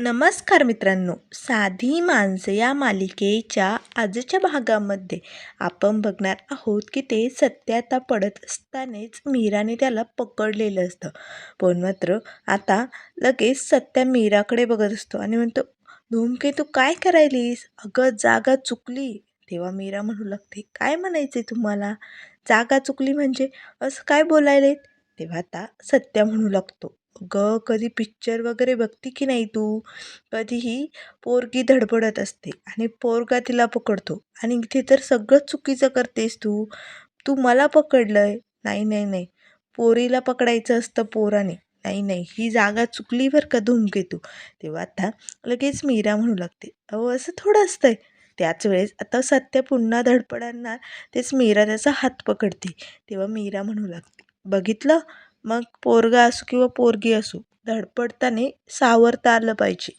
नमस्कार मित्रांनो. साधी माणसं या मालिकेच्या आजच्या भागामध्ये आपण बघणार आहोत की ते सत्य आता पडत असतानाच मीराने त्याला पकडलेलं असतं. पण मात्र आता लगेच सत्या मीराकडे बघत असतो आणि म्हणतो धूमके तू काय करायलीस? अगं जागा चुकली. तेव्हा मीरा म्हणू लागते काय म्हणायचे तुम्हाला? जागा चुकली म्हणजे असं काय बोलायलेत? तेव्हा आता सत्या म्हणू लागतो अगं कधी पिक्चर वगैरे बघती की नाही तू? कधीही पोरगी धडपडत असते आणि पोरगा तिला पकडतो. आणि इथे तर सगळंच चुकीचं करतेस तू. तू मला पकडलंय. नाही नाही नाही. पोरीला पकडायचं असतं पोराने. नाही नाही. ही जागा चुकली बरं का धूमकेतू तेव्हा आता लगेच मीरा म्हणू लागते. अहो असं थोडं असतंय. त्याच वेळेस आता सत्य पुन्हा धडपडणार. तेच मीरा त्याचा हात पकडते. तेव्हा मीरा म्हणू लागते. बघितलं? मग पोरगा असो किंवा पोरगी असो धडपडताना सावरता आलं पाहिजे.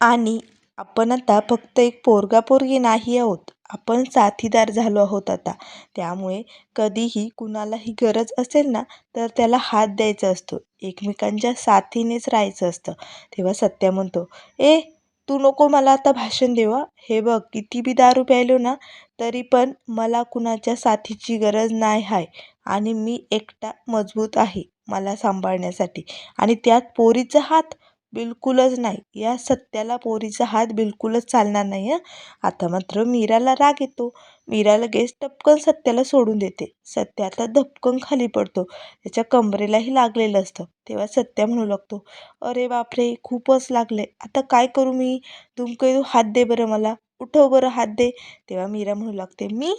आणि आपण आता फक्त एक पोरगा पोरगी नाही आहोत आपण साथीदार झालो आहोत आता. त्यामुळे कधीही कुणालाही गरज असेल ना तर त्याला हात द्यायचा असतो. एकमेकांच्या साथीनेच राहायचं असतं. तेव्हा सत्या म्हणतो ए तू नको मला आता भाषण देवा हे बघ किती बी दारू प्यायलो ना तरी पण मला कुणाच्या साथीची गरज नाही आहे आणि मी एकटा मजबूत आहे मला सांभाळण्यासाठी. आणि त्यात पोरीचा हात बिलकुलच नाही. या सत्याला पोरीचा हात बिलकुलच चालणार नाही हं. आता मात्र मीराला राग येतो. मीरा लगेच टपकन सत्याला सोडून देते. सत्य आता धपकन खाली पडतो. त्याच्या कमरेलाही लागलेलं असतं. तेव्हा सत्या म्हणू लागतो अरे बापरे खूपच लागले आता काय करू मी? तुमकं हात दे बरं मला. उठव बरं हात दे. तेव्हा मीरा म्हणू लागते मी?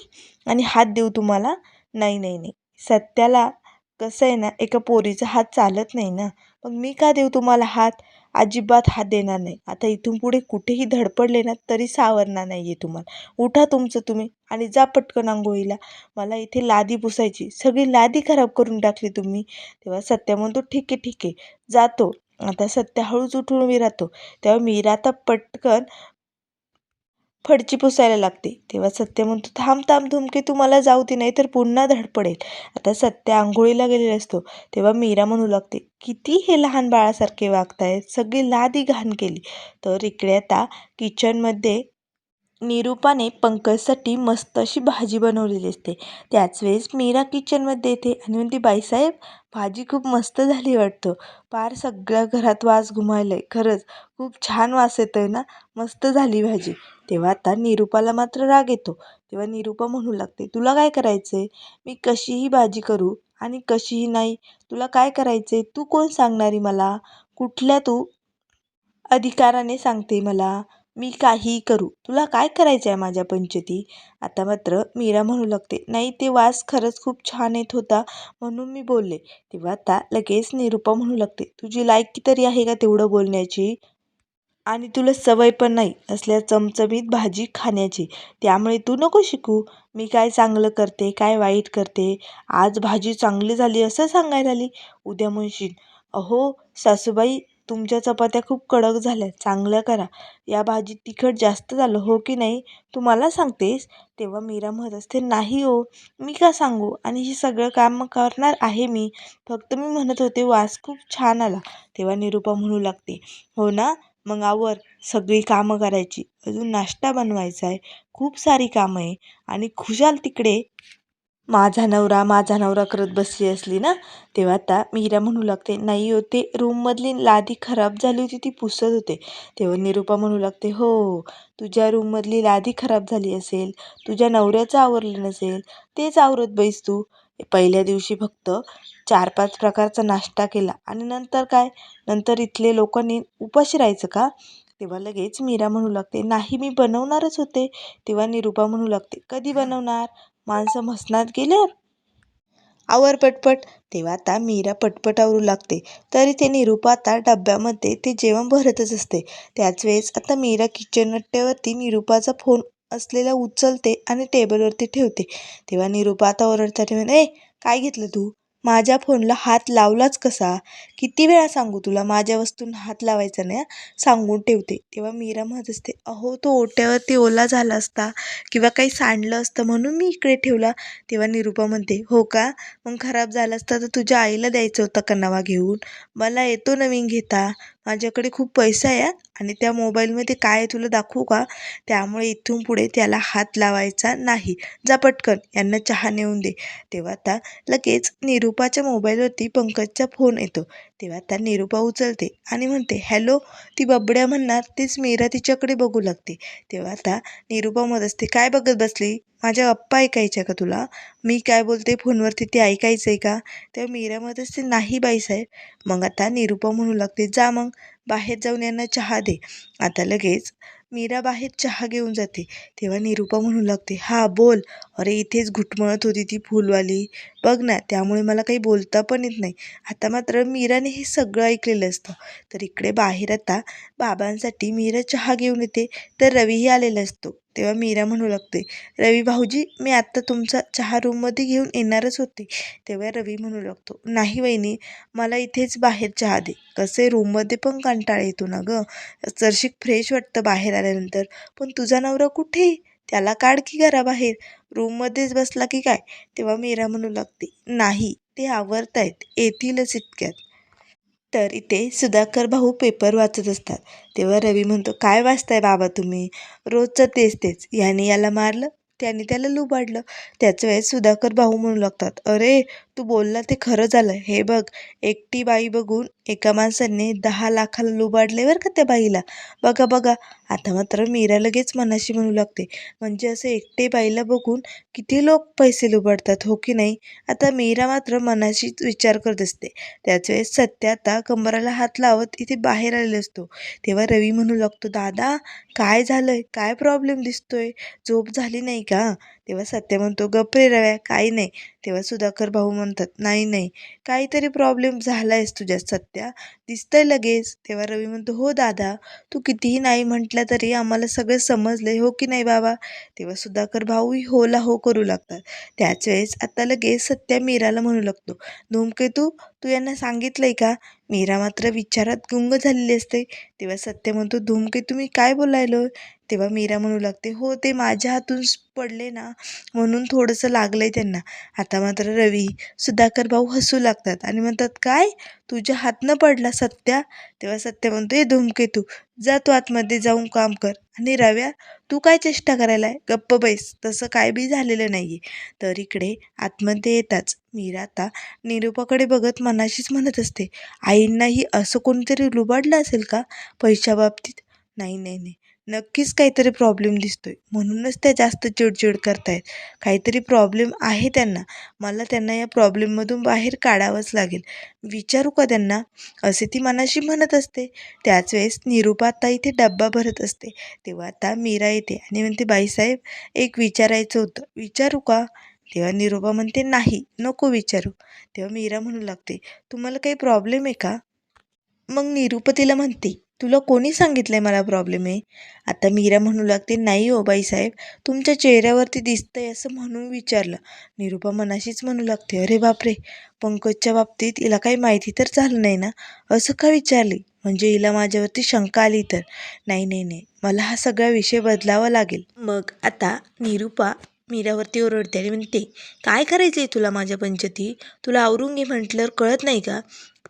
आणि हात देऊ तुम्हाला? नाही नाही नाही. सत्याला कसं आहे ना एका पोरीचा हात चालत नाही ना. मग मी का देऊ तुम्हाला हात? अजिबात हात देणार नाही. आता इथून पुढे कुठेही धडपडले ना तरी सावरणार नाही आहे तुम्हाला. उठा तुमचं तुम्ही आणि जा पटकन आंघोळीला. मला इथे लादी पुसायची. सगळी लादी खराब करून टाकली तुम्ही. तेव्हा सत्या म्हणतो ठीक आहे ठीक आहे. जातो. आता सत्या हळूच उठून मी राहतो तेव्हा मीरा आता पटकन फडची पुसायला लागते. तेव्हा सत्य म्हणतो थांब थांब धुमके तू मला जाऊ दे नाही तर पुन्हा धड पडेल आता सत्य आंघोळीला गेलेला असतो. तेव्हा मीरा म्हणू लागते किती हे लहान बाळासारखे वागतायत सगळी लादी घाण केली. तर इकडे आता किचनमध्ये निरूपाने पंकजसाठी मस्त अशी भाजी बनवलेली असते. त्याच वेळेस मीरा किचनमध्ये येते आणि म्हणते बाईसाहेब भाजी खूप मस्त झाली वाटतं. पार सगळ्या घरात वास घुमायला आहे खरंच खूप छान वास येतो आहे ना? मस्त झाली भाजी. तेव्हा आता निरूपाला मात्र राग येतो. तेव्हा निरूपा म्हणू लागते तुला काय करायचं आहे मी कशीही भाजी करू आणि कशीही नाही तुला काय करायचं आहे तू कोण सांगणारी मला? कुठल्या तू अधिकाराने सांगते मला? मी काहीही करू. तुला काय करायचं आहे माझ्या पंचती? आता मात्र मीरा म्हणू लागते नाही ते वास खरंच खूप छान येत होता म्हणून मी बोलले. तेव्हा आता लगेच निरूपा म्हणू लागते तुझी लायकी तरी आहे का तेवढं बोलण्याची? आणि तुला सवय पण नाही असल्या चमचमीत भाजी खाण्याची. त्यामुळे तू नको शिकू. मी काय चांगलं करते काय वाईट करते? आज भाजी चांगली झाली असं सांगायला आली? उद्या म्हणशील अहो सासूबाई तुमच्या चपात्या खूप कडक झाल्या चांगल्या करा. या भाजीत तिखट जास्त झालं हो की नाही? तू मला सांगतेस? तेव्हा मीरा म्हणत असते नाही हो मी का सांगू? आणि हे सगळं काम करणार आहे मी. फक्त मी म्हणत होते वास खूप छान आला. तेव्हा निरूपा म्हणू लागते हो ना? मग आवर सगळी कामं करायची. अजून नाश्ता बनवायचा आहे खूप सारी कामं आहे. आणि खुशाल तिकडे माझा नवरा माझा नवरा करत बसली असली ना तेव्हा आता मीरा म्हणू लागते नाही होते रूममधली लादी खराब झाली होती ती पुसत होते. तेव्हा निरूपा म्हणू लागते हो तुझ्या रूममधली लादी खराब झाली असेल तुझ्या नवऱ्याचं आवरलं नसेल तेच आवरत बैस तू. पहिल्या दिवशी फक्त चार पाच प्रकारचा नाश्ता केला. आणि नंतर काय? नंतर इथले लोकांनी उपाशी राहायचं का? तेव्हा लगेच मीरा म्हणू लागते नाही मी बनवणारच होते. तेव्हा निरूपा म्हणू लागते कधी बनवणार? माणसं मसनात गेल्यावर? आवर पटपट. तेव्हा आता मीरा पटपट आवरू लागते. तरी ते निरूपा आता डब्यामध्ये ते जेवण भरतच असते. त्याच वेळेस आता मीरा किचन नट्ट्यावरती निरूपाचा फोन असलेला उचलते आणि टेबलवरती ठेवते. तेव्हा निरूपा आता ओरडताना म्हणे ए काय घेतलं तू? माझ्या फोनला हात लावलाच कसा? किती वेळा सांगू तुला? माझ्या वस्तूंना हात लावायचा नाही सांगून ठेवते. तेव्हा मीरा म्हणत असते अहो तो ओट्यावरती ओला झाला असता किंवा काही सांडलं असतं म्हणून मी इकडे ठेवला. तेव्हा निरूपा म्हणते हो का? मग खराब झाला असता तर तुझ्या आईला द्यायचं होतं का नवा घेऊन? मला येतो नवीन घेता? माझ्याकडे खूप पैसा आहे आणि त्या मोबाईलमध्ये काय आहे तुला दाखवू का? त्यामुळे इथून पुढे त्याला हात लावायचा नाही. जा पटकन यांना चहा नेऊन दे. तेव्हा आता लगेच निरूपाच्या मोबाईलवरती पंकजचा फोन येतो. तेव्हा आता निरूपा उचलते आणि म्हणते हॅलो ती बबड्या म्हणणार तीच मीरा तिच्याकडे बघू लागते. तेव्हा आता निरूपा मत असते काय बघत बसली? माझ्या गप्पा ऐकायच्या का तुला? मी काय बोलते फोनवरती ते ऐकायचं आहे का? तेव्हा मीरा मत असते नाही बाईसाहेब मग आता निरूपा म्हणू लागते जा मग. बाहेर जाऊन यांना चहा दे. आता लगेच मीरा बाहेर चहा घेऊन जाते. तेव्हा निरूपा म्हणू लागते हा बोल. अरे इथेच घुटमळत होती ती फुलवाली. बघ ना त्यामुळे मला काही बोलता पण येत नाही. आता मात्र मीराने हे सगळं ऐकलेलं असतं. तर इकडे बाहेर आता बाबांसाठी मीरा चहा घेऊन येते. तर रवीही आलेला असतो. तेव्हा मीरा म्हणू लागते रवी भाऊजी मी आत्ता तुमचा चहा रूममध्ये घेऊन येणारच होते. तेव्हा रवी म्हणू लागतो नाही वहिनी मला इथेच बाहेर चहा दे. कसे? रूममध्ये पण कंटाळा येतो ना गं. जरशीक फ्रेश वाटतं बाहेर आल्यानंतर. पण तुझा नवरा कुठे? त्याला काढ की घराबाहेर. रूममध्येच बसला की काय? तेव्हा मीरा म्हणू लागते नाही ते आवरतायत. येतीलच इतक्यात. तर इथे सुधाकर भाऊ पेपर वाचत असतात. तेव्हा रवी म्हणतो काय वाचताय बाबा तुम्ही? रोजचं तेच तेच. याने याला मारलं? त्याने त्याला लुबाडलं. त्याच वेळेस सुधाकर भाऊ म्हणू लागतात अरे तू बोलला ते खरं झालं. हे बघ एकटी बाई बघून एका माणसाने दहा लाखाला लुबाडले बरं का त्या बाईला. बघा बघा. आता मात्र मीरा लगेच मनाशी म्हणू लागते म्हणजे असं एकटे बाईला बघून किती लोक पैसे लुबाडतात हो की नाही? आता मीरा मात्र मनाशीच विचार करत असते. त्याच वेळेस सत्य आता कंबराला हात लावत इथे बाहेर आलेला असतो. तेव्हा रवी म्हणू लागतो दादा काय झालंय? काय प्रॉब्लेम दिसतोय? झोप झाली नाही का? तेव्हा सत्य म्हणतो गप रे रव्या काही नाही. तेव्हा सुधाकर भाऊ म्हणतात नाही नाही काहीतरी प्रॉब्लेम झाला आहेस तुझ्या सत्या दिसतंय लगेच. तेव्हा रवी म्हणतो हो दादा तू कितीही नाही म्हटलं तरी आम्हाला सगळं समजलंय हो की नाही बाबा? तेव्हा सुधाकर भाऊही होला हो करू लागतात. त्याच वेळेस आता लगेच सत्या मीराला म्हणू लागतो धूमकेतू तू यांना सांगितलंय का? मीरा मात्र विचारात गुंग झालेली असते. तेव्हा सत्य म्हणतो धूमकेतू मी काय बोलायलो तेव्हा मीरा म्हणू लागते हो ते माझ्या हातून पडले ना म्हणून थोडंसं लागलं आहे त्यांना. आता मात्र रवी सुधाकर भाऊ हसू लागतात आणि म्हणतात काय? तुझ्या हातनं पडला सत्या? तेव्हा सत्य म्हणतो ए धूमकेतू जा तू आतमध्ये जाऊन काम कर. आणि रव्या तू काय चेष्टा करायला आहे गप्प बैस तसं काय बी झालेलं नाही आहे तर इकडे आतमध्ये येताच मीरा आता निरूपाकडे बघत मनाशीच म्हणत असते आईंनाही असं कोणीतरी लुबाडलं असेल का पैशाबाबतीत? नाही नाही नाही. नक्कीच काहीतरी प्रॉब्लेम दिसतोय. म्हणूनच त्या जास्त चिडचिड करतायत. काहीतरी प्रॉब्लेम आहे त्यांना. मला त्यांना या प्रॉब्लेममधून बाहेर काढावंच लागेल. विचारू का त्यांना? असे ती मनाशी म्हणत असते. त्याच वेळेस निरूपा आता इथे डब्बा भरत असते. तेव्हा आता मीरा येते आणि म्हणते बाईसाहेब एक विचारायचं होतं. विचारू का? तेव्हा निरूपा म्हणते नाही नको विचारू. तेव्हा मीरा म्हणू लागते तुम्हाला काही प्रॉब्लेम आहे का? मग निरूपा तिला म्हणते तुला कोणी सांगितलं आहे मला प्रॉब्लेम आहे? आता मीरा म्हणू लागते नाही हो बाईसाहेब तुमच्या चेहऱ्यावरती दिसतंय असं म्हणून विचारलं. निरूपा मनाशीच म्हणू लागते अरे बापरे पंकजच्या बाबतीत हिला काही माहिती तर झालं नाही ना? असं का विचारली? म्हणजे हिला माझ्यावरती शंका आली तर? नाही नाही नाही मला हा सगळा विषय बदलावा लागेल. मग आता निरूपा मीरावरती ओरडते आणि म्हणते काय करायचं आहे तुला माझ्या पंचती तुला आवरून घे म्हटल्यावर कळत नाही का?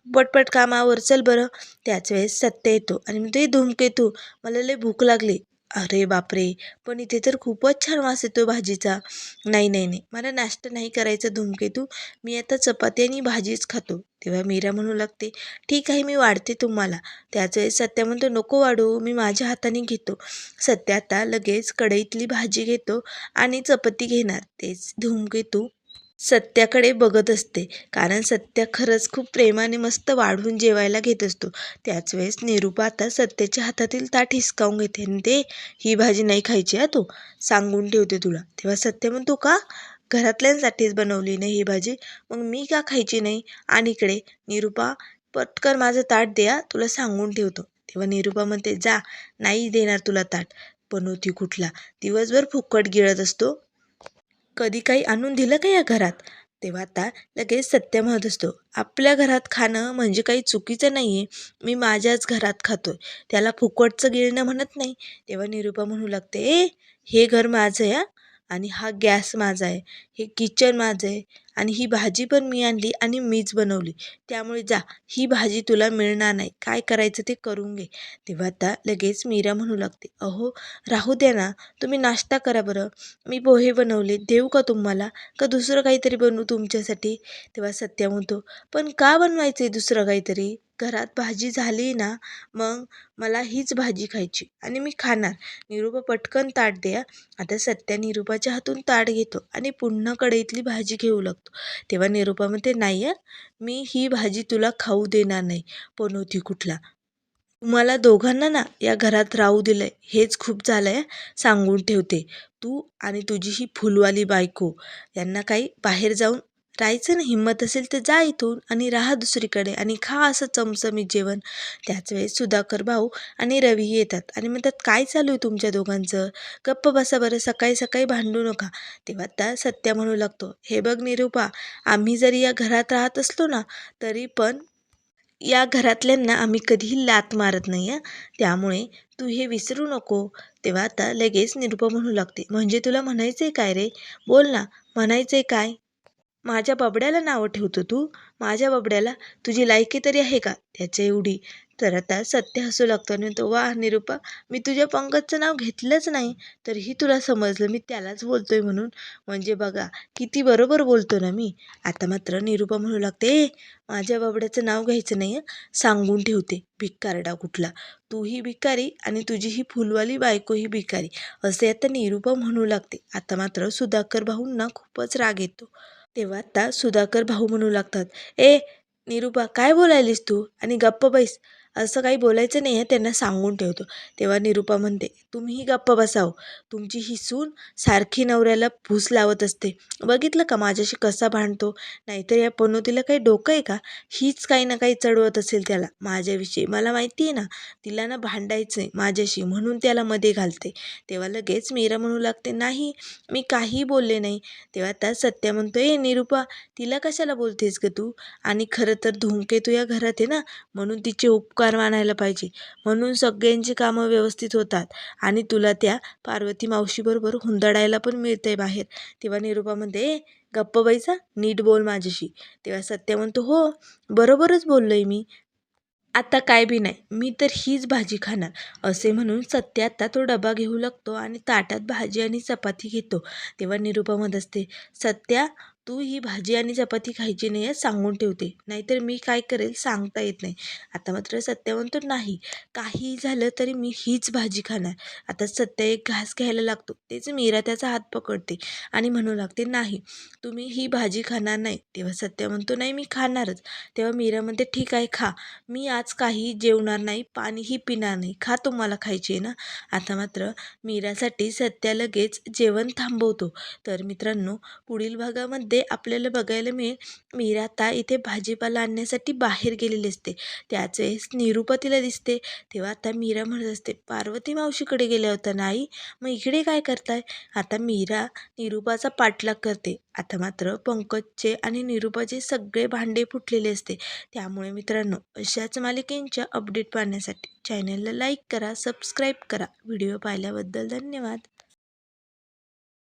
पटपट कामावर चल बरं. त्याच वेळेस सत्य येतो आणि म्हणतो धूमकेतू मला लय भूक लागली. अरे बापरे पण इथे तर खूपच छान वास येतो भाजीचा. नाही नाही नाही मला नाश्ता नाही करायचा धूमकेतू मी आता चपाती आणि भाजीच खातो. तेव्हा मीरा म्हणू लागते ठीक आहे मी वाढते तुम्हाला. त्याच वेळेस सत्या म्हणतो नको वाढू मी माझ्या हाताने घेतो. सत्या आता लगेच कढईतली भाजी घेतो आणि चपाती घेणार. तेच धूमकेतू सत्याकडे बघत असते. कारण सत्या खरंच खूप प्रेमाने मस्त वाढून जेवायला घेत असतो. त्याच वेळेस निरूपा आता सत्याच्या हातातील ताट हिसकावून घेते. आणि ते ही भाजी नाही खायची हा तू. सांगून ठेवते तुला. तेव्हा सत्य म्हणतो का? घरातल्यांसाठीच बनवली नाही ही भाजी. मग मी का खायची नाही? आणि इकडे. निरूपा पटकन माझं ताट द्या तुला सांगून ठेवतो. तेव्हा निरूपा म्हणते जा. नाही देणार तुला ताट. बनवती कुठला? दिवसभर फुकट गिळत असतो. कधी काही आणून दिलं का या घरात? तेव्हा आता लगेच सत्य म्हणत असतो आपल्या घरात खाणं म्हणजे काही चुकीचं नाही आहे मी माझ्याच घरात खातो त्याला फुकटचं गिळणं म्हणत नाही. तेव्हा निरूपा म्हणू लागते ए हे घर माझं या आणि हा गॅस माझा आहे हे किचन माझं आहे आणि ही भाजी पण मी आणली आणि मीच बनवली. त्यामुळे जा ही भाजी तुला मिळणार नाही. काय करायचं ते करून घे. तेव्हा आता लगेच मीरा म्हणू लागते अहो राहू द्या ना तुम्ही नाश्ता करा बरं. मी पोहे बनवले देऊ का तुम्हाला? का दुसरं काहीतरी बनवू तुमच्यासाठी? तेव्हा सत्या म्हणतो पण का बनवायचं आहे दुसरं काहीतरी? घरात भाजी झाली ना मग मला हीच भाजी खायची आणि मी खाणार. निरूपा पटकन ताट द्या. आता सत्या निरूपाच्या हातून ताट घेतो आणि पुन्हा कढईतली भाजी घेऊ लागतो. तेव्हा निरूपा म्हणते नाही हं, मी ही भाजी तुला खाऊ देणार नाही. पनोती कुठला? तुम्हाला दोघांना ना या घरात राहू दिलंय. हेच खूप झालंय सांगून ठेवते. तू आणि तुझी ही फुलवाली बायको यांना काही बाहेर जाऊन राहायचं ना हिंमत असेल तर जा इथून आणि राहा दुसरीकडे आणि खा असं चमचमीत जेवण. त्याच वेळेस सुधाकर भाऊ आणि रवी येतात आणि म्हणतात काय चालू आहे तुमच्या दोघांचं? गप्प बसा बरं सकाळी सकाळी भांडू नका. तेव्हा त्या सत्या म्हणू लागतो हे बघ निरूपा आम्ही जरी या घरात राहत असलो ना तरी पण या घरातल्यांना आम्ही कधीही लात मारत नाही आहे त्यामुळे तू हे विसरू नको. तेव्हा आता लगेच निरूपा म्हणू लागते म्हणजे तुला म्हणायचं आहे काय रे? बोल ना म्हणायचं आहे काय? माझ्या बबड्याला नावं ठेवतो तू? माझ्या बबड्याला तुझी लायकी तरी आहे का? त्याच्या एवढी. तर आता सत्य हसू लागतो आणि तो वा निरूपा मी तुझ्या पंकजचं नाव घेतलंच नाही. तरीही तुला समजलं मी त्यालाच बोलतोय म्हणून. म्हणजे बघा किती बरोबर बोलतो ना मी. आता मात्र निरूपा म्हणू लागते ए माझ्या बाबड्याचं नाव घ्यायचं नाही सांगून ठेवते. भिकारडा कुठला? तूही भिकारी आणि तुझी ही फुलवाली बायको ही भिकारी असे आता निरूपा म्हणू लागते. आता मात्र सुधाकर भाऊंना खूपच राग येतो. तेव्हा आता सुधाकर भाऊ म्हणू लागतात ए निरूपा काय बोलायलीस तू? आणि गप्प बैस. असं काही बोलायचं नाही आहे त्यांना सांगून ठेवतो. तेव्हा निरूपा म्हणते तुम्हीही गप्प बसाव. तुमची ही सून सारखी नवऱ्याला भूस लावत असते. बघितलं का माझ्याशी कसा भांडतो? नाहीतर या पनोतीला काही डोकं आहे का? हीच काही ना काही चढवत असेल त्याला. माझ्याविषयी मला माहिती आहे ना तिला ना भांडायचं आहे माझ्याशी म्हणून त्याला मध्ये घालते. तेव्हा लगेच मीरा म्हणू लागते नाही मी काही बोलले नाही. तेव्हा त्या सत्या म्हणतो ए निरूपा तिला कशाला बोलतेस ग तू? आणि खरं तर धूमकेतू या घरात आहे ना? म्हणून तिचे उपकार उपकार मानायला पाहिजे. म्हणून सगळ्यांची कामं व्यवस्थित होतात. आणि तुला त्या पार्वती मावशीबरोबर हुंदडायला पण मिळते बाहेर. तेव्हा निरूपामध्ये म्हणते गप्प बाईचा नीट बोल माझ्याशी. तेव्हा सत्य म्हणतो हो बरोबरच बोललो आहे मी. आता काय बी नाही. मी तर हीच भाजी खाणार. असे म्हणून सत्य आता तो डबा घेऊ लागतो आणि ताटात भाजी आणि चपाती घेतो. तेव्हा निरूपामध्ये म्हणत असते सत्या तू ही भाजी आणि चपाती खायची नाही आहे सांगून ठेवते. नाहीतर मी काय करेल सांगता येत नाही. आता मात्र सत्य म्हणतो नाही काही झालं तरी मी हीच भाजी खाणार. आता सत्य एक घास घ्यायला लागतो. तेच मीरा त्याचा हात पकडते आणि म्हणू लागते नाही तुम्ही ही भाजी खाणार नाही. तेव्हा सत्य म्हणतो नाही मी खाणारच. तेव्हा मीरा म्हणते ठीक आहे खा. मी आज काही जेवणार नाही पाणीही पिणार नाही. खा तुम्हाला खायची आहे ना? आता मात्र मीरासाठी सत्या लगेच जेवण थांबवतो. तर मित्रांनो पुढील भागामध्ये आपल्याला बघायला मिळेल मीरा आता इथे भाजीपाला आणण्यासाठी बाहेर गेलेली असते. त्याच वेळेस निरूपा तिला दिसते. तेव्हा आता मीरा म्हणत असते पार्वती मावशीकडे गेल्या होत्या नाही मग इकडे काय करताय? आता मीरा निरूपाचा पाठलाग करते. आता मात्र पंकजचे आणि निरूपाचे सगळे भांडे फुटलेले असते. त्यामुळे मित्रांनो अशाच मालिकेंच्या अपडेट पाहण्यासाठी चॅनलला लाईक करा सबस्क्राईब करा. व्हिडिओ पाहिल्याबद्दल धन्यवाद.